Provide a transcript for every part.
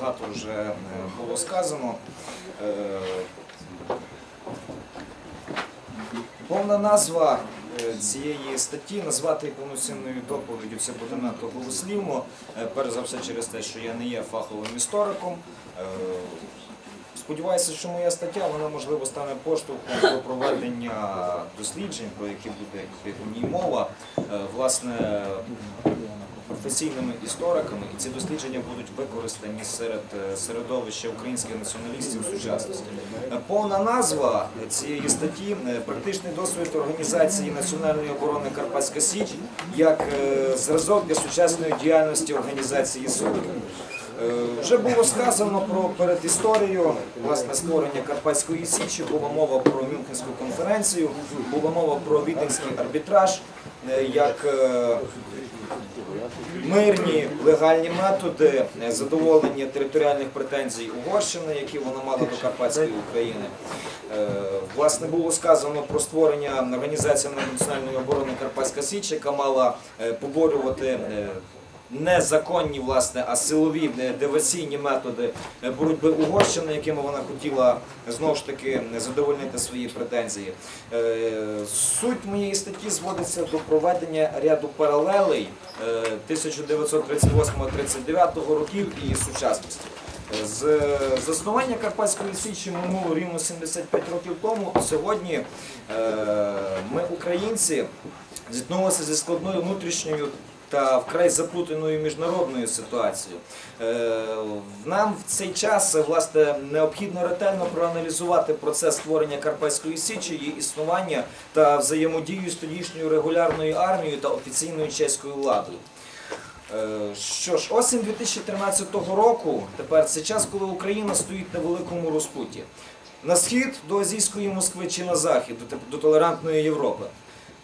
Багато вже е, було сказано. Е, Повна назва е, цієї статті назвати повноцінною доповіддю це буде надто голослівно. Перш за все через те, що я не є фаховим істориком. Сподіваюся, що моя стаття вона можливо стане поштовхом до проведення досліджень, про які буде у ній мова, власне професійними істориками, і ці дослідження будуть використані серед е, середовища українських націоналістів сучасності. Е, Повна назва цієї статті е, практичний досвід організації національної оборони Карпатська Січ як зразок для сучасної діяльності організації СУК. Е, Вже було сказано про передісторію власне створення Карпатської Січі, була мова про Мюнхенську конференцію, була мова про віденський арбітраж як мирні легальні методи е, задоволення територіальних претензій Угорщини, які вона мала до Карпатської України. Е, Власне, було сказано про створення організації національної оборони Карпатська Січ, яка мала е, поборювати незаконні, власне, а силові е, диверсійні методи е, боротьби Угорщини, якими вона хотіла знову ж таки задовольнити свої претензії. Е, Суть моєї статті зводиться до проведення ряду паралелей е, 1938-39 років і сучасності. З заснування Карпатської Січі минуло рівно 75 років тому. Сьогодні е, ми, українці, зіткнулися зі складною внутрішньою та вкрай заплутаною міжнародною ситуацією. Е, Нам в цей час власне необхідно ретельно проаналізувати процес створення Карпатської Січі, її існування та взаємодію з тодішньою регулярною армією та офіційною чеською владою. Е, Що ж, осінь 2013 року, тепер це час, коли Україна стоїть на великому розпутті. На схід до азійської Москви чи на захід, до толерантної Європи.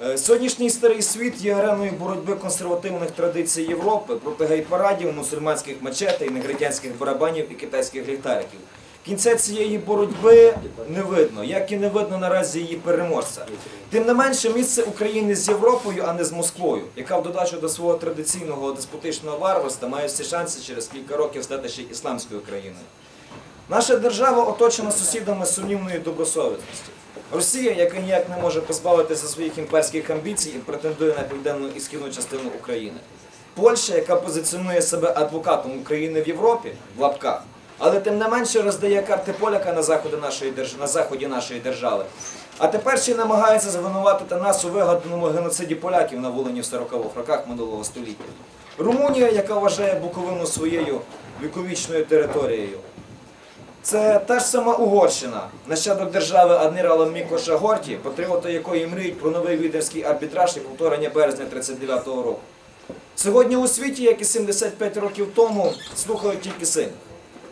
Е, Сьогоднішній старий світ є ареною боротьби консервативних традицій Європи проти гей-парадів, мусульманських мечетей, негритянських барабанів і китайських ліхтариків. Кінця цієї боротьби не видно, як і не видно наразі її переможця. Тим не менше, місце України з Європою, а не з Москвою, яка в додачу до свого традиційного деспотичного варварства має всі шанси через кілька років стати ще ісламською країною. Наша держава оточена сусідами сумнівної добросовісності. Росія, яка ніяк не може позбавитися своїх імперських амбіцій і претендує на південну і східну частину України. Польща, яка позиціонує себе адвокатом України в Європі в лапках, але тим не менше роздає карти поляка на заході нашої на заході нашої держави. А тепер ще намагається звинуватити нас у вигаданому геноциді поляків на Волині в 40-х роках минулого століття. Румунія, яка вважає Буковину своєю віковічною територією. Це та ж сама Угорщина, нащадок держави адмірала Мікоша Горті, патріоти якої мріють про новий відерський арбітраж і повторення березня 39-го року. Сьогодні у світі, як і 75 років тому, слухають тільки сильних.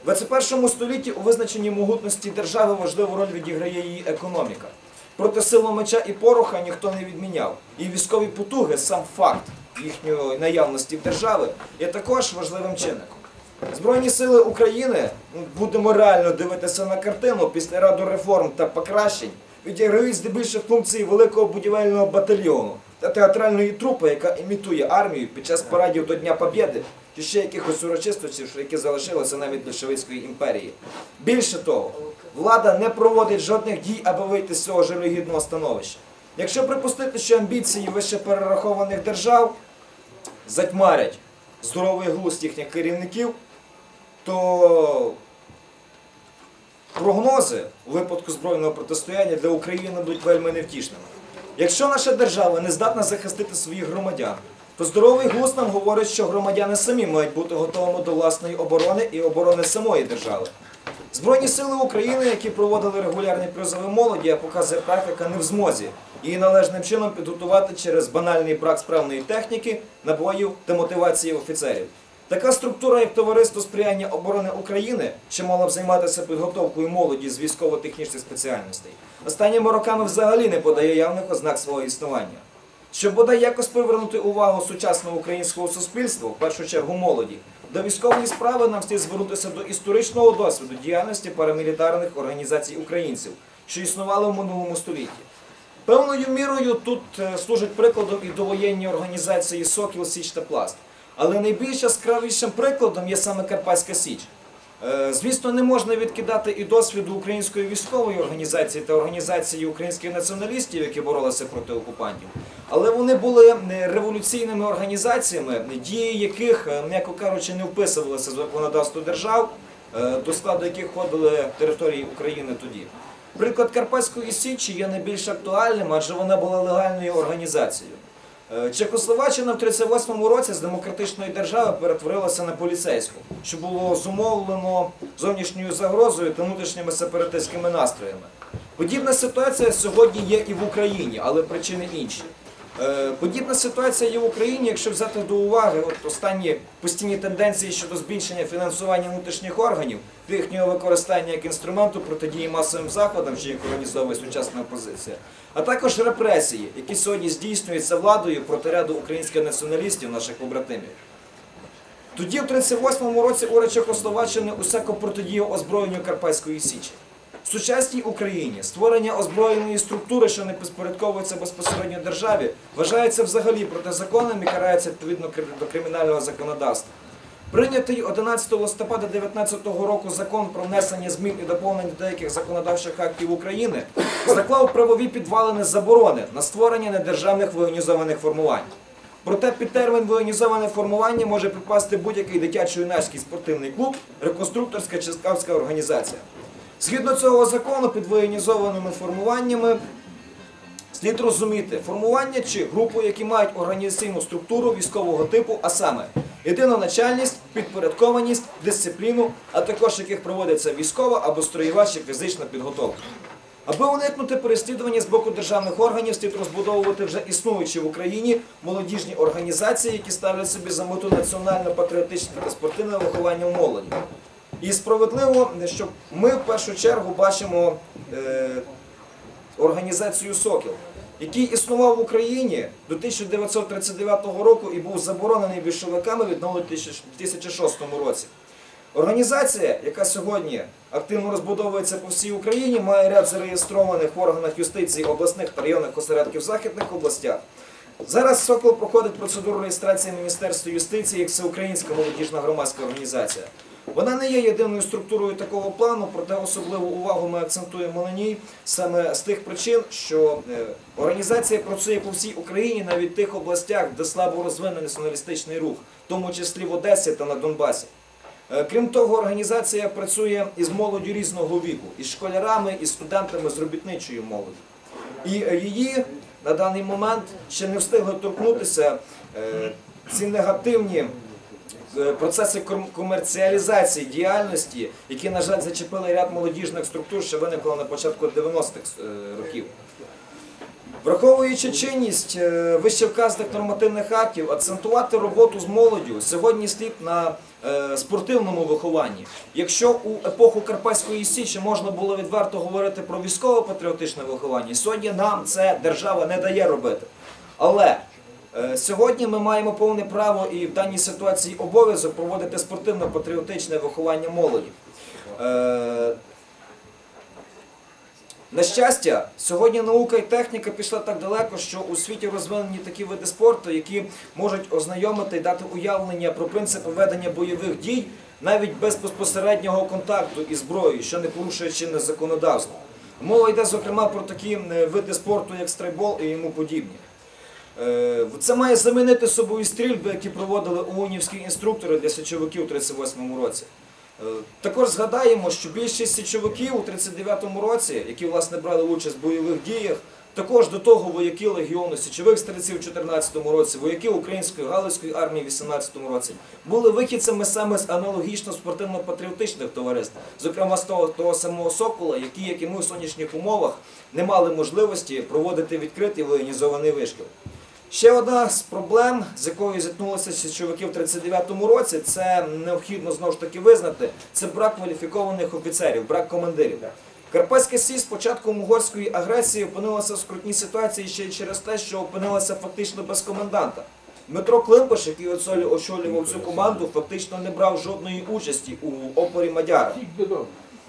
В 21 столітті у визначенні могутності держави важливу роль відіграє її економіка. Проте силу меча і пороха ніхто не відміняв. І військові потуги, сам факт їхньої наявності в держави, є також важливим чинником. Збройні сили України, ну, будемо реально дивитися на картину після раду реформ та покращень, відіграють здебільшого функції великого будівельного батальйону та театральної трупи, яка імітує армію під час парадів до Дня Побєди чи ще якихось урочистостей, що які залишилися навіть більшовицької імперії. Більше того, влада не проводить жодних дій, аби вийти з цього жалюгідного становища. Якщо припустити, що амбіції вище перерахованих держав затьмарять здоровий глузд їхніх керівників, то прогнози у випадку збройного протистояння для України будуть вельми невтішними. Якщо наша держава не здатна захистити своїх громадян, то здоровий глузд нам говорить, що громадяни самі мають бути готовими до власної оборони і оборони самої держави. Збройні сили України, які проводили регулярні призови молоді, як показує практика, не в змозі її належним чином підготувати через банальний брак справної техніки, набоїв та мотивації офіцерів. Така структура, як товариство сприяння оборони України, що мала б займатися підготовкою молоді з військово-технічних спеціальностей, останніми роками взагалі не подає явних ознак свого існування. Щоб бодай якось привернути увагу сучасного українського суспільства, в першу чергу молоді, до військової справи нам слід звернутися до історичного досвіду діяльності парамілітарних організацій українців, що існували в минулому столітті. Певною мірою тут е, служать прикладом і довоєнні організації Сокіл, Січ та Пласт. Але найбільш яскравішим прикладом є саме Карпатська Січ. Е, Звісно, не можна відкидати і досвіду української військової організації та організації українських націоналістів, які боролися проти окупантів. Але вони були е, революційними організаціями, дії яких, е, м'яко кажучи, не вписувалися в законодавство держав, до складу яких входили території України тоді. Приклад Карпатської Січі є найбільш актуальним, адже вона була легальною організацією. Е, Чехословаччина в 38-му році з демократичної держави перетворилася на поліцейську, що було зумовлено зовнішньою загрозою та внутрішніми сепаратистськими настроями. Подібна ситуація сьогодні є і в Україні, але причини інші. Е, Подібна ситуація є в Україні, якщо взяти до уваги от останні постійні тенденції щодо збільшення фінансування внутрішніх органів, їхнього використання як інструменту протидії масовим заходам, що їх організовує сучасна опозиція, а також репресії, які сьогодні здійснюються владою проти ряду українських націоналістів, наших побратимів. Тоді, в 38-му році, уряд Чехословаччини усяко протидіяв озброєнню Карпатської Січі. В сучасній Україні створення озброєної структури, що не підпорядковується безпосередньо державі, вважається взагалі протизаконним і карається відповідно до кримінального законодавства. Прийнятий 11 листопада 2019 року закон про внесення змін і доповнень до деяких законодавчих актів України заклав правові підвалини заборони на створення недержавних воєнізованих формувань. Проте під термін воєнізоване формування може підпасти будь-який дитячо-юнацький спортивний клуб, реконструкторська чи скаутська організація. Згідно цього закону, під воєнізованими формуваннями слід розуміти формування чи групу, які мають організаційну структуру військового типу, а саме єдиноначальність, підпорядкованість, дисципліну, а також яких проводиться військова або строєва чи фізична підготовка. Аби уникнути переслідування з боку державних органів, слід розбудовувати вже існуючі в Україні молодіжні організації, які ставлять собі за мету національно-патріотичне та спортивне виховання в молоді. І справедливо, що ми в першу чергу бачимо е, організацію Сокіл, який існував в Україні до 1939 року і був заборонений більшовиками у 2006 році. Організація, яка сьогодні активно розбудовується по всій Україні, має ряд зареєстрованих в органах юстиції обласних та районних осередків в західних областях. Зараз Сокол проходить процедуру реєстрації Міністерства юстиції як всеукраїнська молодіжна громадська організація. Вона не є єдиною структурою такого плану, проте особливу увагу ми акцентуємо на ній саме з тих причин, що е, організація працює по всій Україні, навіть в тих областях, де слабо розвинений націоналістичний рух, в тому числі в Одесі та на Донбасі. Е, Крім того, організація працює із молоддю різного віку, із школярами, із студентами з робітничої молоді. І е, її на даний момент ще не встигли торкнутися ці негативні процеси комерціалізації діяльності, які, на жаль, зачепили ряд молодіжних структур, що виникло на початку 90-х е, років. Враховуючи чинність е, вище вказаних нормативних актів, акцентувати роботу з молоддю сьогодні слід на е, спортивному вихованні. Якщо у епоху Карпатської Січі можна було відверто говорити про військово-патріотичне виховання, сьогодні нам це держава не дає робити. Але е, сьогодні ми маємо повне право і в даній ситуації обов'язок проводити спортивно-патріотичне виховання молоді. Е, на щастя, сьогодні наука і техніка пішла так далеко, що у світі розвинені такі види спорту, які можуть ознайомити і дати уявлення про принципи ведення бойових дій навіть без безпосереднього контакту із зброєю, що не порушує чинне законодавство. Мова йде зокрема про такі е, види спорту, як стрейбол і йому подібні. Е, Це має замінити собою стрільби, які проводили ОУНівські інструктори для січовиків у 1938 році. Е, Також згадаємо, що більшість січовиків у 39-му році, які власне брали участь в бойових діях, також до того вояки легіону січових стрільців у 14-му році, вояки української галицької армії в 18-му році, були вихідцями саме з аналогічно спортивно-патріотичних товариств, зокрема з того, того самого Сокола, які, як і ми в сонячних умовах, не мали можливості проводити відкритий воєнізований вишкіл. Ще одна з проблем, з якою зіткнулися січовики в 39-му році, це необхідно знову ж таки визнати, це брак кваліфікованих офіцерів, брак командирів. Карпатська Січ з початком угорської агресії опинилася в скрутній ситуації ще й через те, що опинилася фактично без коменданта. Дмитро Климпаш, який очолював цю команду, фактично не брав жодної участі у опорі Мадяра.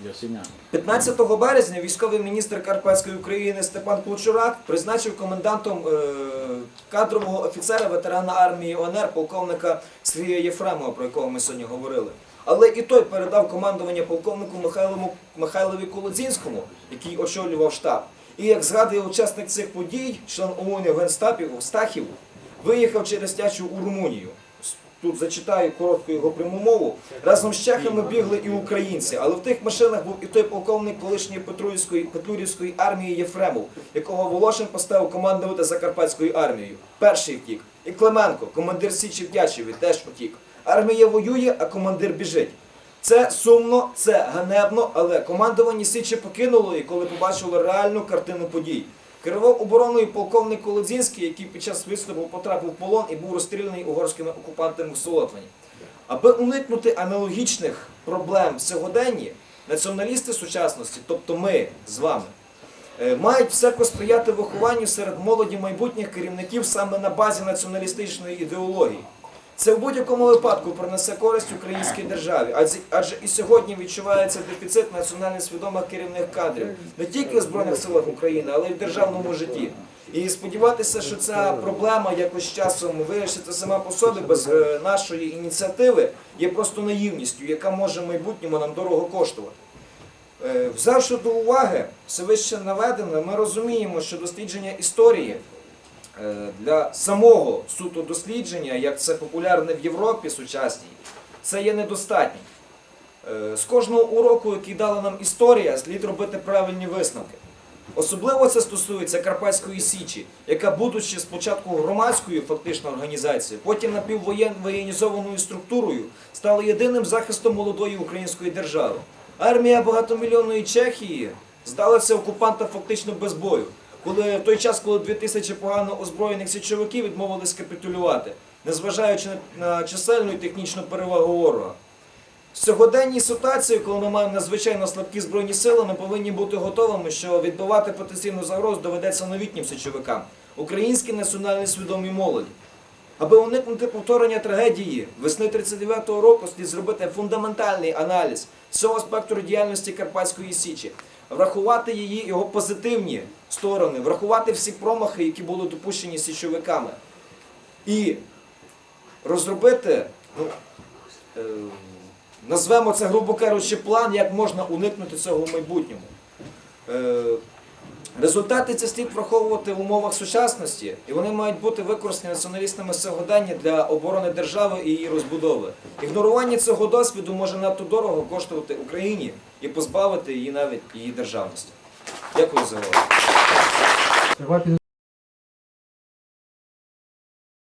Ясеня. 15 березня військовий міністр Карпатської України Степан Клучурак призначив комендантом е, кадрового офіцера ветерана армії ОНР полковника Сергія Єфремова, про якого ми сьогодні говорили. Але і той передав командування полковнику Михайлові Колодзінському, який очолював штаб. І як згадує учасник цих подій, член ООН Генстапів Стахів, виїхав через тячу у Румунію. Тут зачитаю коротку його пряму мову. Разом з чехами бігли і українці, але в тих машинах був і той полковник колишньої Петрурівської Петлюрівської армії Єфремов, якого Волошин поставив командувати Закарпатською армією. Перший втік. І Клименко, командир Січі в Тячеві, теж утік. Армія воює, а командир біжить. Це сумно, це ганебно, але командування Січі покинуло і коли побачило реальну картину подій. Керував обороною полковник Колодзінський, який під час виступу потрапив в полон і був розстріляний угорськими окупантами в Солотвані. Аби уникнути аналогічних проблем сьогоденні, націоналісти сучасності, тобто ми з вами, е, мають всяко сприяти вихованню серед молоді майбутніх керівників саме на базі націоналістичної ідеології. Це в будь-якому випадку принесе користь українській державі, адже, і сьогодні відчувається дефіцит національно свідомих керівних кадрів не тільки в Збройних силах України, але й в державному житті. І сподіватися, що ця проблема якось часом вирішиться сама по собі без е, нашої ініціативи, є просто наївністю, яка може в майбутньому нам дорого коштувати. Е, Взявши до уваги все вище наведене, ми розуміємо, що дослідження історії для самого суто дослідження, як це популярне в Європі сучасній, це є недостатнім. Е, З кожного уроку, який дала нам історія, слід робити правильні висновки. Особливо це стосується Карпатської Січі, яка, будучи спочатку громадською фактично організацією, потім напіввоєнізованою структурою, стала єдиним захистом молодої української держави. Армія багатомільйонної Чехії здалася окупантам фактично без бою, коли в той час, коли 2000 погано озброєних січовиків відмовились капітулювати, незважаючи на чисельну і технічну перевагу ворога. В сьогоденній ситуації, коли ми маємо надзвичайно слабкі збройні сили, ми повинні бути готовими, що відбивати потенційну загрозу доведеться новітнім січовикам, українській національній свідомій молоді. Аби уникнути повторення трагедії весни 39-го року, слід зробити фундаментальний аналіз всього спектру діяльності Карпатської Січі, врахувати її його позитивні сторони, врахувати всі промахи, які були допущені січовиками, і розробити, ну, е, назвемо це, грубо кажучи, план, як можна уникнути цього в майбутньому. Е, Результати ці слід враховувати в умовах сучасності, і вони мають бути використані націоналістами сьогодення для оборони держави і її розбудови. Ігнорування цього досвіду може надто дорого коштувати Україні і позбавити її навіть її державності. Дякую за увагу.